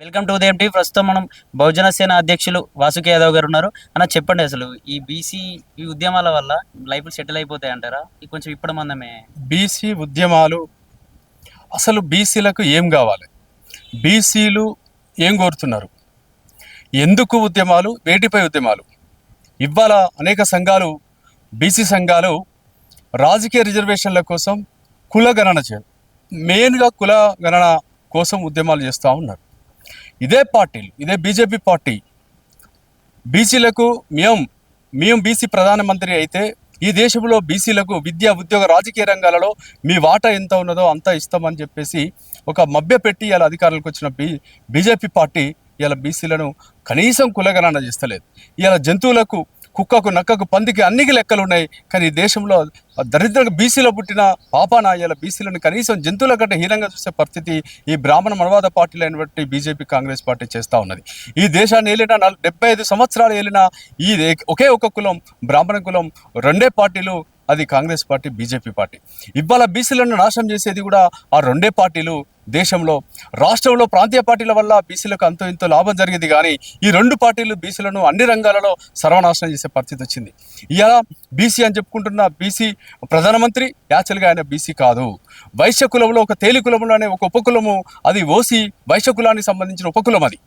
Welcome to ఉదయం TV ప్రస్తుతం మనం బహుజన సేన అధ్యక్షులు వాసుకి యాదవ్ గారు ఉన్నారు. అన్న చెప్పండి అసలు ఈ బీసీ ఈ ఉద్యమాల వల్ల లైఫ్ సెటిల్ అయిపోతాయి అంటారా? ఇది కొంచెం ఇప్పుడు మందమే. బీసీ ఉద్యమాలు అసలు బీసీలకు ఏం కావాలి? బీసీలు ఏం కోరుతున్నారు? ఎందుకు ఉద్యమాలు? వేటిపై ఉద్యమాలు? ఇవాళ అనేక సంఘాలు బీసీ సంఘాలు రాజకీయ రిజర్వేషన్ల కోసం కుల గణన చేయాలి మెయిన్గా కుల గణన కోసం ఉద్యమాలు చేస్తూ ఉన్నారు. ఇదే పార్టీలు ఇదే బీజేపీ పార్టీ. బీసీలకు మేము మేము బీసీ ప్రధానమంత్రి అయితే ఈ దేశంలో బీసీలకు విద్య ఉద్యోగ రాజకీయ రంగాలలో మీ వాటా ఎంత ఉన్నదో అంత ఇస్తామని చెప్పేసి ఒక మభ్య పెట్టి ఇలా అధికారులకు వచ్చిన బీ బీజేపీ పార్టీ ఇలా బీసీలను కనీసం కులగణన చేస్తలేదు. ఇలా జంతువులకు కుక్కకు నక్కకు పందికి అన్నికి లెక్కలు ఉన్నాయి. కానీ ఈ దేశంలో దరిద్రంగా బీసీలో పుట్టిన పాపాన ఇలా బీసీలను కనీసం జంతువుల కంటే హీనంగా చూసే పరిస్థితి ఈ బ్రాహ్మణ మనవాద పార్టీలు అయినటువంటి బీజేపీ కాంగ్రెస్ పార్టీ చేస్తూ ఉన్నది. ఈ దేశాన్ని ఏలిన నల్- డెబ్బై ఐదు సంవత్సరాలు ఏలిన ఈ దే- ఒకే ఒక కులం బ్రాహ్మణ కులం రెండే పార్టీలు అది కాంగ్రెస్ పార్టీ బీజేపీ పార్టీ. ఇవాళ బీసీలను నాశనం చేసేది కూడా ఆ రెండే పార్టీలు దేశంలో రాష్ట్రంలో ప్రాంతీయ పార్టీల వల్ల బీసీలకు అంతో ఇంతో లాభం జరిగింది కానీ ఈ రెండు పార్టీలు బీసీలను అన్ని రంగాలలో సర్వనాశనం చేసే పరిస్థితి వచ్చింది. ఇలా బీసీ అని చెప్పుకుంటున్న బీసీ ప్రధానమంత్రి యాక్చువల్గా ఆయన బీసీ కాదు. వైశ్య కులంలో ఒక తేలి కులంలోనే ఒక ఉపకులము అది ఓసి వైశ్య కులానికి సంబంధించిన ఉపకులం అది.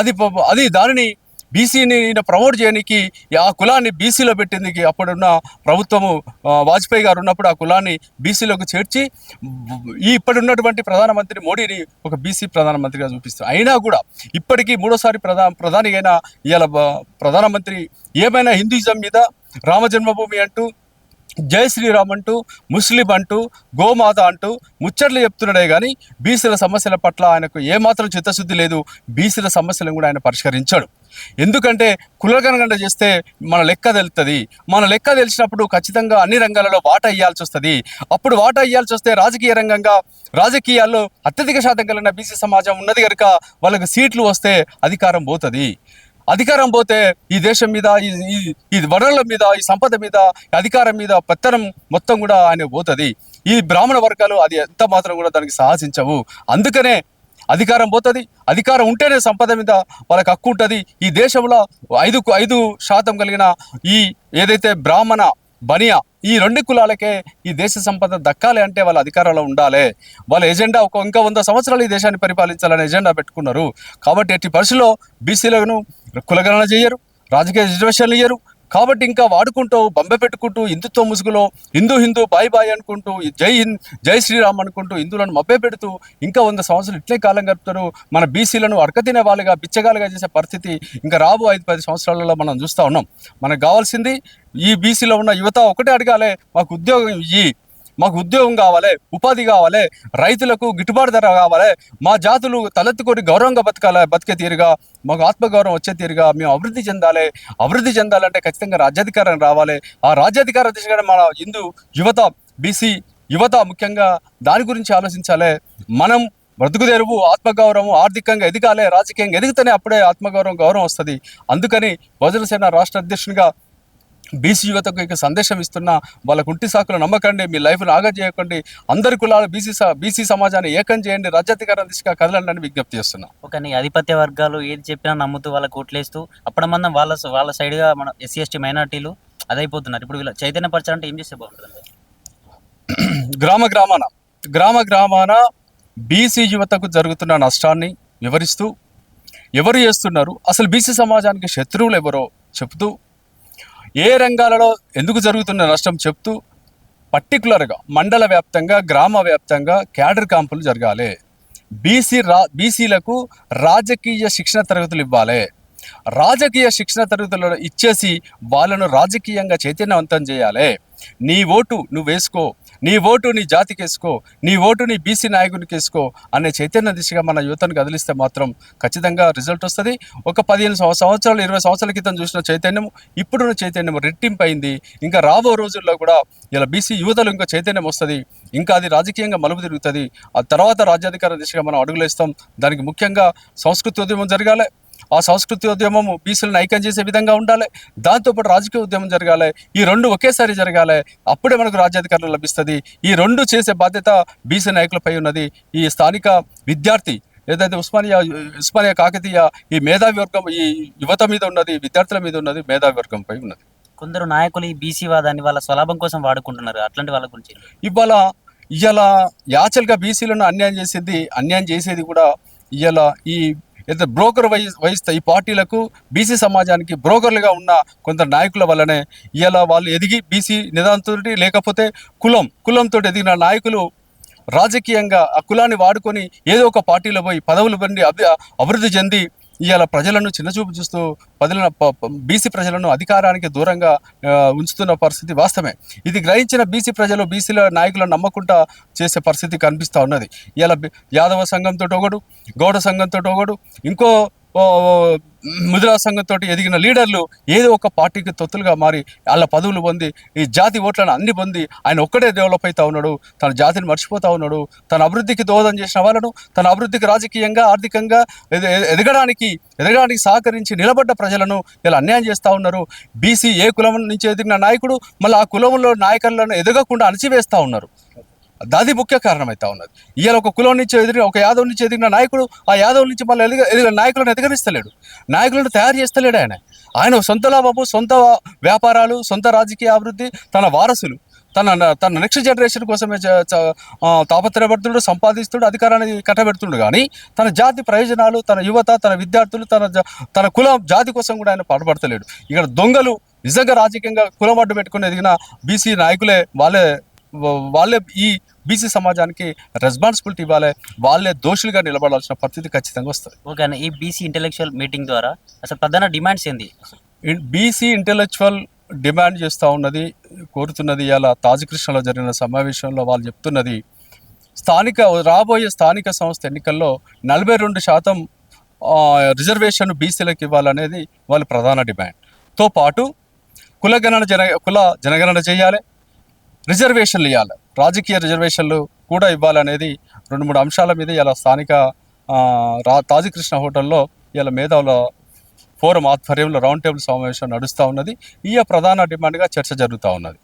అది అది దానిని బీసీని ప్రమోట్ చేయడానికి ఆ కులాన్ని బీసీలో పెట్టేందుకు అప్పుడున్న ప్రభుత్వము వాజ్పేయి గారు ఉన్నప్పుడు ఆ కులాన్ని బీసీలోకి చేర్చి ఈ ఇప్పటి ఉన్నటువంటి ప్రధానమంత్రి మోడీని ఒక బీసీ ప్రధానమంత్రిగా చూపిస్తారు. అయినా కూడా ఇప్పటికీ మూడోసారి ప్రధా ప్రధాని అయిన ఇవాళ ప్రధానమంత్రి ఏమైనా హిందూయిజం మీద రామ జన్మభూమి అంటూ జై శ్రీరామ్ అంటూ ముస్లిం అంటూ గోమాత అంటూ ముచ్చట్లు చెప్తున్నాడే కానీ బీసీల సమస్యల పట్ల ఆయనకు ఏమాత్రం చిత్తశుద్ధి లేదు. బీసీల సమస్యలను కూడా ఆయన పరిష్కరించాడు. ఎందుకంటే కులగనగండ చేస్తే మన లెక్క తెలుస్తుంది మన లెక్క తెలిసినప్పుడు ఖచ్చితంగా అన్ని రంగాలలో వాటా ఇవ్వాల్సి వస్తుంది. అప్పుడు వాటా ఇవ్వాల్సి వస్తే రాజకీయ రంగంగా రాజకీయాల్లో అత్యధిక శాతం కలిగిన బీసీ సమాజం ఉన్నది కనుక వాళ్ళకి సీట్లు వస్తే అధికారం పోతుంది. అధికారం పోతే ఈ దేశం మీద ఈ ఈ- వనరుల మీద ఈ సంపద మీద ఈ అధికారం మీద పెత్తనం మొత్తం కూడా ఆయన పోతుంది. ఈ బ్రాహ్మణ వర్గాలు అది ఎంత మాత్రం కూడా దానికి సాహసించవు. అందుకనే అధికారం పోతుంది. అధికారం ఉంటేనే సంపద మీద వాళ్ళకి హక్కు ఉంటుంది. ఈ దేశంలో ఐదు ఐదు శాతం కలిగిన ఈ ఏదైతే బ్రాహ్మణ బనియా ఈ రెండు కులాలకే ఈ దేశ సంపద దక్కాలి అంటే వాళ్ళ అధికారంలో ఉండాలి. వాళ్ళ ఎజెండా ఒక ఇంకా వంద సంవత్సరాలు ఈ దేశాన్ని పరిపాలించాలనే ఎజెండా పెట్టుకున్నారు. కాబట్టి ఎట్టి పరిస్థితుల్లో బీసీలను కులగణన చేయరు రాజకీయ రిజర్వేషన్లు ఇయ్యరు. కాబట్టి ఇంకా వాడుకుంటూ బంబె పెట్టుకుంటూ హిందుత్వ ముసుగులో హిందూ హిందూ బాయ్ బాయ్ అనుకుంటూ జై హింద్ జై శ్రీరామ్ అనుకుంటూ హిందువులను మభ్య పెడుతూ ఇంకా వంద సంవత్సరాలు ఇట్లే కాలం గడుపుతారు. మన బీసీలను అడకతినే వాళ్ళుగా బిచ్చగాలుగా చేసే పరిస్థితి ఇంకా రాబో ఐదు పది సంవత్సరాలలో మనం చూస్తూ ఉన్నాం. మనకు కావాల్సింది ఈ బీసీలో ఉన్న యువత ఒకటే అడగాలి మాకు ఉద్యోగం ఇయ్యి. మాకు ఉద్యోగం కావాలి ఉపాధి కావాలి రైతులకు గిట్టుబాటు ధర కావాలి మా జాతులు తలెత్తుకొని గౌరవంగా బతకాలి బతికే తీరుగా మాకు ఆత్మగౌరవం వచ్చే తీరుగా మేము అభివృద్ధి చెందాలి. అభివృద్ధి చెందాలంటే ఖచ్చితంగా రాజ్యాధికారం రావాలి. ఆ రాజ్యాధికారం దిశగా మన హిందూ యువత బీసీ యువత ముఖ్యంగా దాని గురించి ఆలోచించాలి. మనం బ్రతుకు తెరువు ఆత్మగౌరవం ఆర్థికంగా ఎదగాలి రాజకీయంగా ఎదిగితేనే అప్పుడే ఆత్మగౌరవం గౌరవం వస్తుంది. అందుకని బహుజన సేన రాష్ట్ర అధ్యక్షునిగా బీసీ యువతకు ఇక సందేశం ఇస్తున్నా వాళ్ళ కుంటి సాకులు నమ్మకండి మీ లైఫ్ను ఆగా చేయకండి అందరి కులాలు బీసీ బీసీ సమాజాన్ని ఏకం చేయండి రాజ్యాధికారం దిశగా కదలండి అని విజ్ఞప్తి చేస్తున్నా. ఒక నీ ఆధిపత్య వర్గాలు ఏది చెప్పినా నమ్ముతూ వాళ్ళకి ఓట్లేస్తూ అప్పటి మందం వాళ్ళ వాళ్ళ సైడ్గా మన ఎస్సీ ఎస్టీ మైనార్టీలు అదైపోతున్నారు. ఇప్పుడు వీళ్ళ చైతన్య పరచాలంటే ఏం చేస్తే బాగుంటుంది? గ్రామ గ్రామాన గ్రామ గ్రామాన బీసీ యువతకు జరుగుతున్న నష్టాన్ని వివరిస్తూ ఎవరు చేస్తున్నారు? అసలు బీసీ సమాజానికి శత్రువులు ఎవరో చెప్తూ ఏ రంగాలలో ఎందుకు జరుగుతున్న నష్టం చెప్తూ పర్టికులర్గా మండల వ్యాప్తంగా గ్రామ వ్యాప్తంగా క్యాడర్ క్యాంపులు జరగాలి. బీసీ రా బీసీలకు రాజకీయ శిక్షణ తరగతులు ఇవ్వాలి. రాజకీయ శిక్షణ తరగతులు ఇచ్చేసి వాళ్ళను రాజకీయంగా చైతన్యవంతం చేయాలి. నీ ఓటు నువ్వు వేసుకో. నీ ఓటు నీ జాతికి వేసుకో నీ ఓటు నీ బీసీ నాయకునికి వేసుకో అనే చైతన్య దిశగా మన యువతను కదిలిస్తే మాత్రం ఖచ్చితంగా రిజల్ట్ వస్తుంది. ఒక పదిహేను సంవత్సరాలు ఇరవై సంవత్సరాల క్రితం చూసిన చైతన్యం ఇప్పుడున్న చైతన్యం రెట్టింపు అయింది ఇంకా రాబో రోజుల్లో కూడా ఇలా బీసీ యువతలు ఇంకా చైతన్యం వస్తుంది. ఇంకా అది రాజకీయంగా మలుపు తిరుగుతుంది. ఆ తర్వాత రాజ్యాధికార దిశగా మనం అడుగులేస్తాం. దానికి ముఖ్యంగా సంస్కృతి ఉద్యమం జరగాలి. ఆ సంస్కృతి ఉద్యమము బీసీలను ఐక్యం చేసే విధంగా ఉండాలి. దాంతోపాటు రాజకీయ ఉద్యమం జరగాలి. ఈ రెండు ఒకేసారి జరగాలి. అప్పుడే మనకు రాజ్యాధికారం లభిస్తుంది. ఈ రెండు చేసే బాధ్యత బీసీ నాయకులపై ఉన్నది. ఈ స్థానిక విద్యార్థి ఏదైతే ఉస్మానియా ఉస్మానియా కాకతీయ ఈ మేధావి వర్గం ఈ యువత మీద ఉన్నది విద్యార్థుల మీద ఉన్నది మేధావి వర్గంపై ఉన్నది. కొందరు నాయకులు ఈ బీసీ వాదాన్ని వాళ్ళ స్వలాభం కోసం వాడుకుంటున్నారు. అట్లాంటి వాళ్ళ గురించి ఇవాళ ఇవాళ యాచల్గా బీసీలను అన్యాయం చేసేది అన్యాయం చేసేది కూడా ఇవాళ ఈ ఇద్దరు బ్రోకర్ వహి ఈ పార్టీలకు బీసీ సమాజానికి బ్రోకర్లుగా ఉన్న కొంత నాయకుల వల్లనే ఇలా వాళ్ళు ఎదిగి బీసీ నిదానంతో లేకపోతే కులం కులంతో ఎదిగిన నాయకులు రాజకీయంగా ఆ కులాన్ని వాడుకొని ఏదో ఒక పార్టీలో పోయి పదవులు పొంది అభి అభివృద్ధి చెంది ఇవాళ ప్రజలను చిన్నచూపు చూస్తూ ప్రజలను బీసీ ప్రజలను అధికారానికి దూరంగా ఉంచుతున్న పరిస్థితి వాస్తవమే. ఇది గ్రహించిన బీసీ ప్రజలు బీసీల నాయకులను నమ్మకుండా చేసే పరిస్థితి కనిపిస్తూ ఉన్నది. ఇలా యాదవ సంఘంతో ఒకడు గౌడ సంఘంతో ఒకడు ఇంకో ముదిరా సంఘంతో ఎదిగిన లీడర్లు ఏదో ఒక పార్టీకి తొత్తులుగా మారి వాళ్ళ పదవులు పొంది ఈ జాతి ఓట్లను అన్ని పొంది ఆయన ఒక్కడే డెవలప్ అవుతా ఉన్నాడు. తన జాతిని మర్చిపోతా ఉన్నాడు. తన అభివృద్ధికి దోహదం చేసిన వాళ్ళను తన అభివృద్ధికి రాజకీయంగా ఆర్థికంగా ఎదగడానికి ఎదగడానికి సహకరించి నిలబడ్డ ప్రజలను ఇలా అన్యాయం చేస్తూ ఉన్నారు. బీసీ ఏ కులం నుంచి ఎదిగిన నాయకుడు మళ్ళీ ఆ కులంలో నాయకులను ఎదగకుండా అణచివేస్తూ ఉన్నారు. అది ముఖ్య కారణమైతా ఉన్నది. ఇవాళ ఒక కులం నుంచి ఎదిరి ఒక యాదవ్ నుంచి ఎదిగిన నాయకుడు ఆ యాదవ్ నుంచి మళ్ళీ ఎదిగ ఎదిగిన నాయకులను ఎదగనిస్తలేడు. నాయకులను తయారు చేస్తలేడు ఆయన. ఆయన సొంత లాభము సొంత వ్యాపారాలు సొంత రాజకీయ అభివృద్ధి తన వారసులు. తన తన నెక్స్ట్ జనరేషన్ కోసమే తాపత్రయపడుతుడు సంపాదిస్తుడు అధికారాన్ని కట్టబెడుతుండు కానీ తన జాతి ప్రయోజనాలు తన యువత తన విద్యార్థులు తన తన కులం జాతి కోసం కూడా ఆయన పాటుపడతలేడు. ఇక్కడ దొంగలు నిజంగా రాజకీయంగా కులం అడ్డు పెట్టుకుని ఎదిగిన బీసీ నాయకులే వాళ్ళే వాళ్ళే ఈ బీసీ సమాజానికి రెస్పాన్సిబిలిటీ ఇవ్వాలి. వాళ్ళే దోషులుగా నిలబడాల్సిన పరిస్థితి ఖచ్చితంగా వస్తుంది. ఓకే ఈ బీసీ ఇంటెలెక్చువల్ మీటింగ్ ద్వారా అసలు ప్రధాన డిమాండ్స్ ఏంది? బీసీ ఇంటెలెక్చువల్ డిమాండ్ చేస్తూ ఉన్నది కోరుతున్నది ఇలా తాజకృష్ణలో జరిగిన సమావేశంలో వాళ్ళు చెప్తున్నది స్థానిక రాబోయే స్థానిక సంస్థ ఎన్నికల్లో నలభై రెండు శాతం రిజర్వేషన్ బీసీలకు ఇవ్వాలనేది వాళ్ళ ప్రధాన డిమాండ్తో పాటు కులగణన జన కుల జనగణన చేయాలి రిజర్వేషన్లు ఇవ్వాలి రాజకీయ రిజర్వేషన్లు కూడా ఇవ్వాలనేది రెండు మూడు అంశాల మీద ఇలా స్థానిక రా తాజకృష్ణ హోటల్లో ఇలా మేధావుల ఫోరం ఆధ్వర్యంలో రౌండ్ టేబుల్ సమావేశం నడుస్తూ ఉన్నది. ఈ ప్రధాన డిమాండ్గా చర్చ జరుగుతూ ఉన్నది.